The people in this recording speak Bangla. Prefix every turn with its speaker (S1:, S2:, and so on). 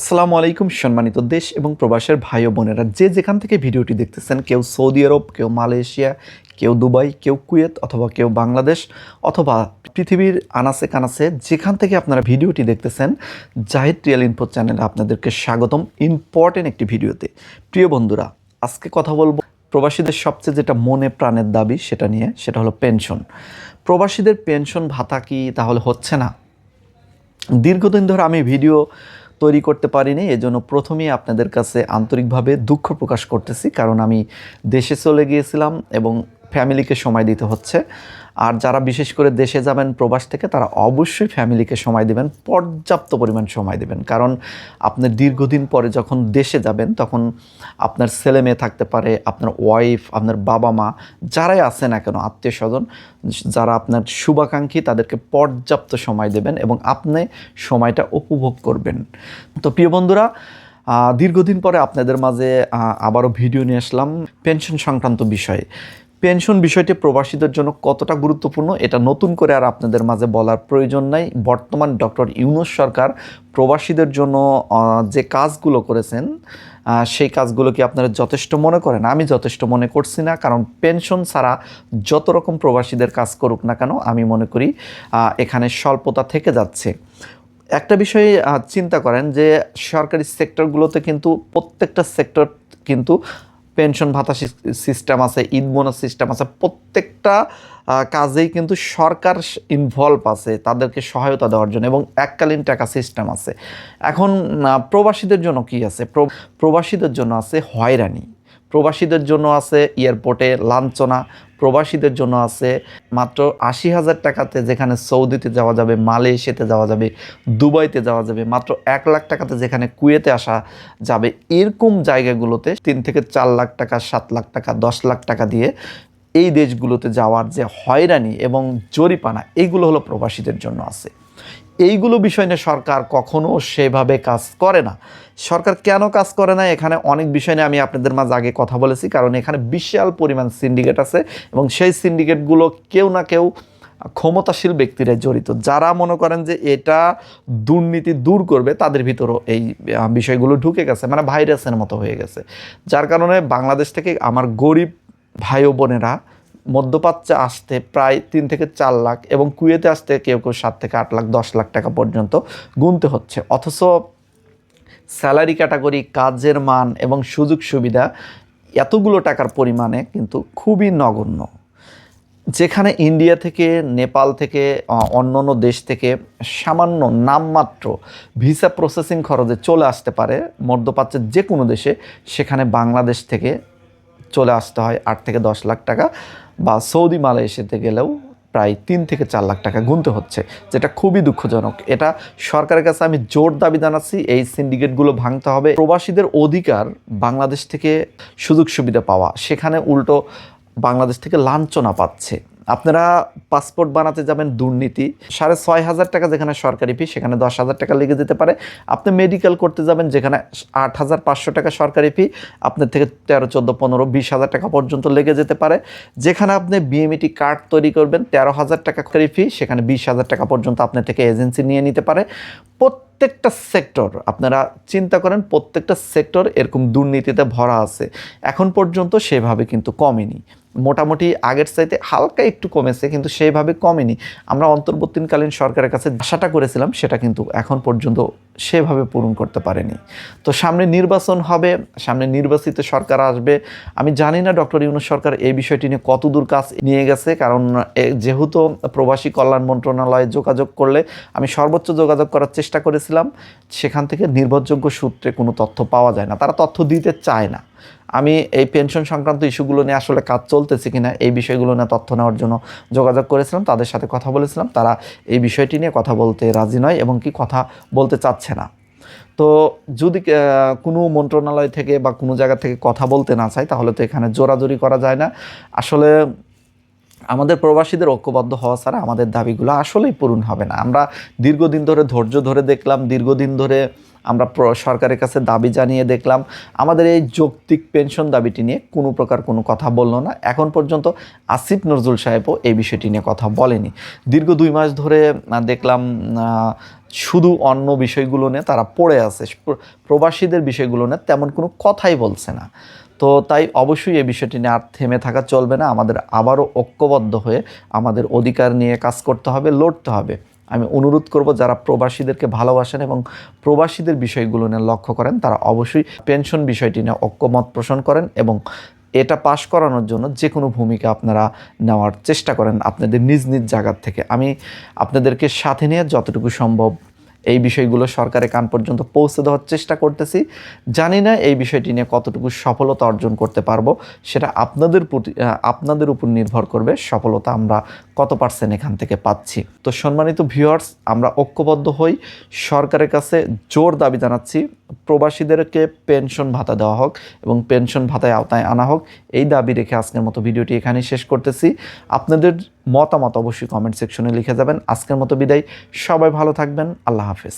S1: আসসালামু আলাইকুম, সম্মানিত দেশ এবং প্রবাসের ভাই বোনেরা। যে যেখান থেকে ভিডিওটি দেখতেছেন, কেউ সৌদি আরব, কেউ মালয়েশিয়া, কেউ দুবাই, কেউ কুয়েত অথবা কেউ বাংলাদেশ অথবা পৃথিবীর আনাসে কানাসে যেখান থেকে আপনারা ভিডিওটি দেখতেছেন, জাহিদ রিয়াল ইনফো চ্যানেলে আপনাদেরকে স্বাগতম ইম্পর্টেন্ট একটি ভিডিওতে। প্রিয় বন্ধুরা, আজকে কথা বলব প্রবাসীদের সবচেয়ে যেটা মনে প্রাণের দাবি সেটা নিয়ে, সেটা হলো পেনশন। প্রবাসীদের পেনশন ভাতা কি তাহলে হচ্ছে না। দীর্ঘদিন ধরে আমি ভিডিও তৈরি করতে পারিনি, এজন্য প্রথমেই আপনাদের কাছে আন্তরিকভাবে দুঃখ প্রকাশ করতেছি, কারণ আমি দেশে চলে গিয়েছিলাম এবং ফ্যামিলিকে সময় দিতে হচ্ছে। আর যারা বিশেষ করে দেশে যাবেন, প্রবাস থেকে, তারা অবশ্যই ফ্যামিলিকে সময় দেবেন, পর্যাপ্ত পরিমাণ সময় দেবেন। কারণ আপনার দীর্ঘদিন পরে যখন দেশে যাবেন, তখন আপনার ছেলে মেয়ে থাকতে পারে, আপনার ওয়াইফ আপনার বাবা মা, যারাই আছে না কেন আত্মীয় স্বজন যারা আপনার শুভাকাঙ্ক্ষী, তাদেরকে পর্যাপ্ত সময় দেবেন এবং আপনি সময়টা উপভোগ করবেন। তো প্রিয় বন্ধুরা দীর্ঘদিন পরে আপনাদের মাঝে আবারও ভিডিও নিয়ে আসলাম। পেনশন সংক্রান্ত বিষয়ে। পেনশন বিষয়টি প্রবাসীদের জন্য কতটা গুরুত্বপূর্ণ, এটা নতুন করে আর আপনাদের মাঝে বলার প্রয়োজন নাই। বর্তমান ডক্টর ইউনুস সরকার প্রবাসীদের জন্য যে কাজগুলো করেছেন সেই কাজগুলো কি আপনারা যথেষ্ট মনে করেন? আমি যথেষ্ট মনে করছি না, কারণ পেনশন ছাড়া যত রকম প্রবাসীদের কাজ করুক না কেন, আমি মনে করি এখানে স্বল্পতা থেকে যাচ্ছে। একটা বিষয়ে চিন্তা করেন যে সরকারি সেক্টরগুলোতে কিন্তু প্রত্যেকটা সেক্টর কিন্তু পেনশন ভাতা সিস্টেম আছে, ঈদ বোনাস সিস্টেম আছে, প্রত্যেকটা কাজেই কিন্তু সরকার ইনভলভ আছে, তাদেরকে সহায়তা দেওয়ার জন্য এবং এককালীন টাকা সিস্টেম আছে। এখন প্রবাসীদের জন্য কি আছে? প্রবাসীদের জন্য আছে হয়রানি। প্রবাসীদের জন্য আছে এয়ারপোর্টে লাঞ্ছনা, প্রবাসীদের জন্য আছে মাত্র আশি হাজার টাকাতে যেখানে সৌদিতে যাওয়া যাবে, মালয়েশিয়াতে যাওয়া যাবে, দুবাইতে যাওয়া যাবে, মাত্র এক লাখ টাকাতে যেখানে কুয়েতে আসা যাবে। এরকম জায়গাগুলোতে তিন থেকে চার লাখ টাকা, সাত লাখ টাকা, দশ লাখ টাকা দিয়ে এই দেশগুলোতে যাওয়ার যে হয়রানি এবং জরিপানা এইগুলো হলো প্রবাসীদের জন্য আছে। এইগুলো বিষয় নিয়ে সরকার কখনো সেভাবে কাজ করে না। সরকার কেন কাজ করে না? এখানে অনেক বিষয় নিয়ে আমি আপনাদের মাঝে আগে কথা বলেছি, কারণ এখানে বিশাল পরিমাণ সিন্ডিকেট আছে এবং সেই সিন্ডিকেটগুলো কেউ না কেউ ক্ষমতাশীল ব্যক্তিরা জড়িত। যারা মনে করেন যে এটা দুর্নীতি দূর করবে, তাদের ভিতরও এই বিষয়গুলো ঢুকে গেছে মানে ভাইরাসের মতো হয়ে গেছে। যার কারণে বাংলাদেশ থেকে আমার গরিব ভাই বোনেরা মধ্যপ্রাচ্যে আসতে প্রায় তিন থেকে চার লাখ এবং কুয়েতে আসতে কেউ কেউ সাত থেকে আট লাখ, দশ লাখ টাকা পর্যন্ত গুনতে হচ্ছে। অথচ স্যালারি ক্যাটাগরি, কাজের মান এবং সুযোগ সুবিধা এতগুলো টাকার পরিমাণে কিন্তু খুবই নগণ্য। যেখানে ইন্ডিয়া থেকে, নেপাল থেকে অন্য অন্য দেশ থেকে সামান্য নামমাত্র ভিসা প্রসেসিং খরচে চলে আসতে পারে মধ্যপ্রাচ্যের যে কোনো দেশে, সেখানে বাংলাদেশ থেকে চলে আসতে হয় আট থেকে দশ লাখ টাকা বা সৌদি মালয়েশিয়াতে গেলেও প্রায় তিন থেকে চার লাখ টাকা গুনতে হচ্ছে, যেটা খুবই দুঃখজনক। এটা সরকারের কাছে আমি জোর দাবি জানাচ্ছি, এই সিন্ডিকেটগুলো ভাঙতে হবে। প্রবাসীদের অধিকার বাংলাদেশ থেকে সুযোগ সুবিধা পাওয়া, সেখানে উল্টো বাংলাদেশ থেকে লাঞ্ছনা পাচ্ছে। আপনারা পাসপোর্ট বানাতে যাবেন দুর্নীতি, সাড়ে ছয় হাজার টাকা যেখানে সরকারি ফি সেখানে দশ হাজার টাকা লেগে যেতে পারে। আপনি মেডিকেল করতে যাবেন যেখানে আট হাজার পাঁচশো টাকা সরকারি ফি আপনার থেকে তেরো, চোদ্দ, পনেরো, বিশ হাজার টাকা পর্যন্ত লেগে যেতে পারে। যেখানে আপনি বিএমইটি কার্ড তৈরি করবেন, তেরো হাজার টাকা ফি সেখানে বিশ হাজার টাকা পর্যন্ত আপনার থেকে এজেন্সি নিয়ে নিতে পারে। প্রত্যেকটা সেক্টর আপনারা চিন্তা করেন প্রত্যেকটা সেক্টর এরকম দুর্নীতিতে ভরা আছে। এখন পর্যন্ত সেভাবে কিন্তু কমেনি। মোটামুটি আগের চাইতে হালকা একটু কমেছে, কিন্তু সেইভাবে কমেনি। আমরা অন্তর্বর্তীকালীন সরকারের কাছে আশাটা করেছিলাম, সেটা কিন্তু এখন পর্যন্ত সেভাবে পূরণ করতে পারেনি। তো সামনে নির্বাচন হবে, সামনে নির্বাচিত সরকার আসবে। আমি জানি না ডক্টর ইউনুস সরকার এই বিষয়টি নিয়ে কত দূর কাজ নিয়ে গেছে, কারণ যেহেতু প্রবাসী কল্যাণ মন্ত্রণালয়ে যোগাযোগ করলে আমি সর্বোচ্চ যোগাযোগ করার চেষ্টা করেছিলাম সেখান থেকে নির্ভরযোগ্য সূত্রে কোনো তথ্য পাওয়া যায় না। তারা তথ্য দিতে চায় না। আমি এই পেনশন সংক্রান্ত ইস্যুগুলো নিয়ে আসলে কাজ চলতেছে কিনা, এই বিষয়গুলো নিয়ে তথ্য নেওয়ার জন্য যোগাযোগ করেছিলাম, তাদের সাথে কথা বলেছিলাম। তারা এই বিষয়টি নিয়ে কথা বলতে রাজি নয় এবং কি কথা বলতে চাচ্ছে না। তো যদি কোনো মন্ত্রণালয় থেকে বা কোনো জায়গা থেকে কথা বলতে না চায়, তাহলে তো এখানে জোরাজোরি করা যায় না। আসলে আমাদের প্রবাসীদের ঐক্যবদ্ধ হওয়া ছাড়া আমাদের দাবিগুলো আসলেই পূরণ হবে না। আমরা দীর্ঘদিন ধরে ধৈর্য ধরে দেখলাম, দীর্ঘদিন ধরে আমরা সরকারের কাছে দাবি জানিয়ে দেখলাম। আমাদের এই যৌক্তিক পেনশন দাবিটি নিয়ে কোনো প্রকার কোনো কথা বলল না। এখন পর্যন্ত আসিফ নজরুল সাহেবও এই বিষয়টি নিয়ে কথা বলেনি। দীর্ঘ দুই মাস ধরে দেখলাম শুধু অন্য বিষয়গুলো নিয়ে তারা পড়ে আছে। প্রবাসীদের বিষয়গুলো নিয়ে তেমন কোনো কথাই বলছে না। তো তাই অবশ্যই এই বিষয়টি নিয়ে আর থেমে থাকা চলবে না। আমাদের আবারও ঐক্যবদ্ধ হয়ে আমাদের অধিকার নিয়ে কাজ করতে হবে, লড়তে হবে। আমি অনুরোধ করব, যারা প্রবাসীদেরকে ভালোবাসেন এবং প্রবাসীদের বিষয়গুলো নিয়ে লক্ষ্য করেন, তারা অবশ্যই পেনশন বিষয়টি নিয়ে ঐক্যমত পোষণ করেন এবং এটা পাশ করানোর জন্য যে কোনো ভূমিকা আপনারা নেওয়ার চেষ্টা করেন আপনাদের নিজ নিজ জায়গার থেকে। আমি আপনাদেরকে সাথে নিয়ে যতটুকু সম্ভব এই বিষয়গুলো সরকারের কান পর্যন্ত পৌঁছে দেওয়ার চেষ্টা করতেছি। জানি না এই বিষয়টি নিয়ে কতটুকু সফলতা অর্জন করতে পারব, সেটা আপনাদের প্রতি আপনাদের উপর নির্ভর করবে সফলতা আমরা কত পার্সেন্ট এখান থেকে পাচ্ছি। তো সম্মানিত ভিউয়ার্স আমরা ঐক্যবদ্ধ হই, সরকারের কাছে জোর দাবি জানাচ্ছি, প্রবাসীদেরকে পেনশন ভাতা দেওয়া হোক এবং পেনশন ভাতায় আওতায় আনা হোক, এই দাবি রেখে আজকের মতো ভিডিওটি এখানেই শেষ করতেছি। আপনাদের মতামত অবশ্যই কমেন্ট সেকশনে লিখে যাবেন। আজকের মতো বিদায়। সবাই ভালো থাকবেন। আল্লাহ হাফেজ